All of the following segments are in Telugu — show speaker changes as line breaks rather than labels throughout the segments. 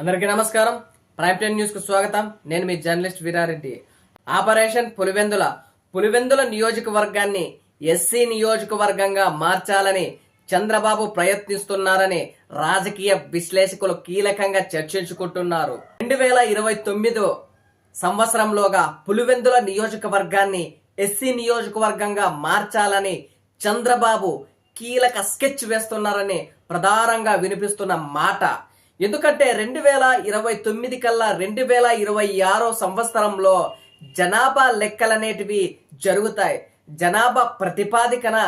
అందరికీ నమస్కారం. ప్రైమ్ టైమ్ న్యూస్కు స్వాగతం. నేను మీ జర్నలిస్ట్ వీరారెడ్డి. ఆపరేషన్ పులివెందుల పులివెందుల నియోజకవర్గాన్ని ఎస్సీ నియోజకవర్గంగా మార్చాలని చంద్రబాబు ప్రయత్నిస్తున్నారని రాజకీయ విశ్లేషకులు కీలకంగా చర్చించుకుంటున్నారు. రెండు వేల ఇరవై తొమ్మిదో సంవత్సరంలోగా పులివెందుల నియోజకవర్గాన్ని ఎస్సీ నియోజకవర్గంగా మార్చాలని చంద్రబాబు కీలక స్కెచ్ వేస్తున్నారని ప్రధానంగా వినిపిస్తున్న మాట. ఎందుకంటే రెండు వేల ఇరవై తొమ్మిది కల్లా రెండు వేల ఇరవై ఆరో సంవత్సరంలో జనాభా లెక్కలనేటివి జరుగుతాయి. జనాభా ప్రతిపాదికన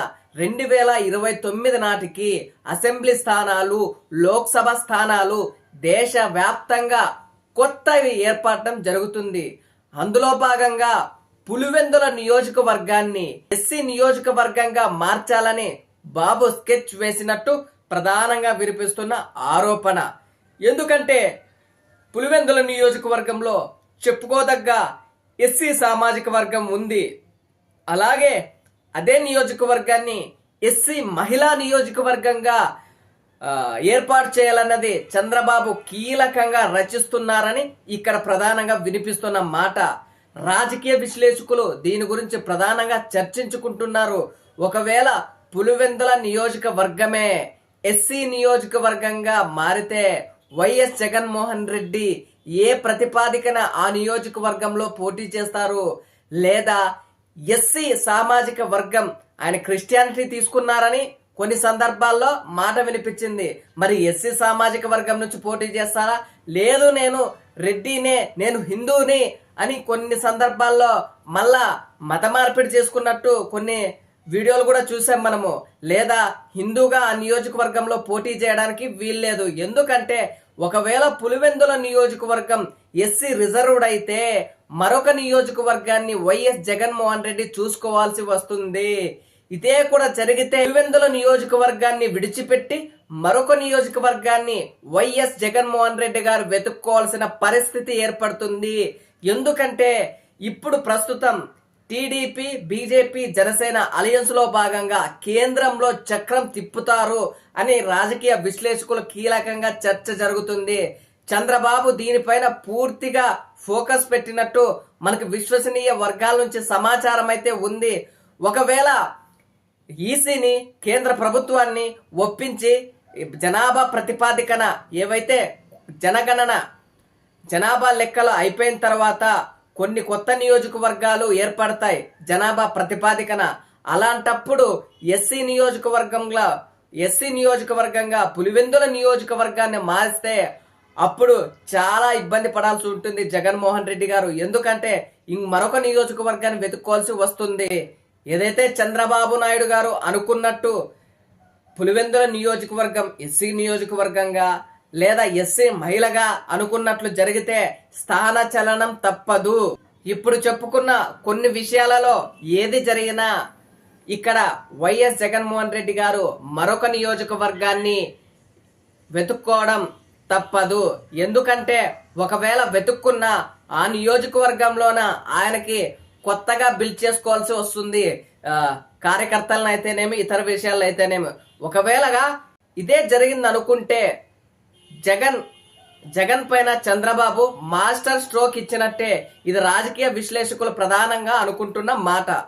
రెండు వేల ఇరవై తొమ్మిది నాటికి అసెంబ్లీ స్థానాలు లోక్సభ స్థానాలు దేశవ్యాప్తంగా కొత్తవి ఏర్పడటం జరుగుతుంది. అందులో భాగంగా పులివెందుల నియోజకవర్గాన్ని ఎస్సీ నియోజకవర్గంగా మార్చాలని బాబు స్కెచ్ వేసినట్టు ప్రధానంగా వినిపిస్తున్న ఆరోపణ. ఎందుకంటే పులివెందుల నియోజకవర్గంలో చెప్పుకోదగ్గ ఎస్సీ సామాజిక వర్గం ఉంది. అలాగే అదే నియోజకవర్గాన్ని ఎస్సీ మహిళా నియోజకవర్గంగా ఏర్పాటు చేయాలన్నది చంద్రబాబు కీలకంగా రచిస్తున్నారని ఇక్కడ ప్రధానంగా వినిపిస్తున్న మాట. రాజకీయ విశ్లేషకులు దీని గురించి ప్రధానంగా చర్చించుకుంటున్నారు. ఒకవేళ పులివెందుల నియోజకవర్గమే ఎస్సీ నియోజకవర్గంగా మారితే వైఎస్ జగన్మోహన్ రెడ్డి ఏ ప్రతిపాదికన ఆ నియోజకవర్గంలో పోటీ చేస్తారు? లేదా ఎస్సీ సామాజిక వర్గం ఆయన క్రిస్టియానిటీ తీసుకున్నారని కొన్ని సందర్భాల్లో మాట వినిపించింది. మరి ఎస్సీ సామాజిక వర్గం నుంచి పోటీ చేస్తారా? లేదు నేను రెడ్డినే నేను హిందూని అని కొన్ని సందర్భాల్లో మళ్ళా మత మార్పిడి చేసుకున్నట్టు కొన్ని వీడియోలు కూడా చూసాం మనము. లేదా హిందూగా ఆ నియోజకవర్గంలో పోటీ చేయడానికి వీల్లేదు. ఎందుకంటే ఒకవేళ పులివెందుల నియోజకవర్గం ఎస్సీ రిజర్వ్డ్ అయితే మరొక నియోజకవర్గాన్ని వైఎస్ జగన్మోహన్ రెడ్డి చూసుకోవాల్సి వస్తుంది. ఇదే కూడా జరిగితే పులివెందుల నియోజకవర్గాన్ని విడిచిపెట్టి మరొక నియోజకవర్గాన్ని వైఎస్ జగన్మోహన్ రెడ్డి గారు వెతుక్కోవాల్సిన పరిస్థితి ఏర్పడుతుంది. ఎందుకంటే ఇప్పుడు ప్రస్తుతం టీడీపీ బీజేపీ జనసేన అలయన్స్లో భాగంగా కేంద్రంలో చక్రం తిప్పుతారు అని రాజకీయ విశ్లేషకులు కీలకంగా చర్చ జరుగుతుంది. చంద్రబాబు దీనిపైన పూర్తిగా ఫోకస్ పెట్టినట్టు మనకు విశ్వసనీయ వర్గాల నుంచి సమాచారం అయితే ఉంది. ఒకవేళ ఈసీని కేంద్ర ప్రభుత్వాన్ని ఒప్పించి జనాభా ప్రతిపాదికన ఏవైతే జనగణన జనాభా లెక్కలు అయిపోయిన తర్వాత కొన్ని కొత్త నియోజకవర్గాలు ఏర్పడతాయి. జనాభా ప్రతిపాదికన. అలాంటప్పుడు ఎస్సీ నియోజకవర్గంలో ఎస్సీ నియోజకవర్గంగా పులివెందుల నియోజకవర్గాన్ని మారిస్తే అప్పుడు చాలా ఇబ్బంది పడాల్సి ఉంటుంది జగన్మోహన్ రెడ్డి గారు. ఎందుకంటే ఇంక మరొక నియోజకవర్గాన్ని వెతుక్కోవాల్సి వస్తుంది. ఏదైతే చంద్రబాబు నాయుడు గారు అనుకున్నట్టు పులివెందుల నియోజకవర్గం ఎస్సీ నియోజకవర్గంగా లేదా ఎస్సీ మహిళగా అనుకున్నట్లు జరిగితే స్థాన చలనం తప్పదు. ఇప్పుడు చెప్పుకున్న కొన్ని విషయాలలో ఏది జరిగినా ఇక్కడ వైఎస్ జగన్మోహన్ రెడ్డి గారు మరొక నియోజకవర్గాన్ని వెతుక్కోవడం తప్పదు. ఎందుకంటే ఒకవేళ వెతుక్కున్న ఆ నియోజకవర్గంలోన ఆయనకి కొత్తగా బిల్డ్ చేసుకోవాల్సి వస్తుంది. కార్యకర్తలను అయితేనేమి ఇతర విషయాలు అయితేనేమి ఒకవేళగా ఇదే జరిగింది అనుకుంటే జగన్ జగన్ పైన చంద్రబాబు మాస్టర్ స్ట్రోక్ ఇచ్చినట్టే ఇది రాజకీయ విశ్లేషకులు ప్రధానంగా అనుకుంటున్న మాట.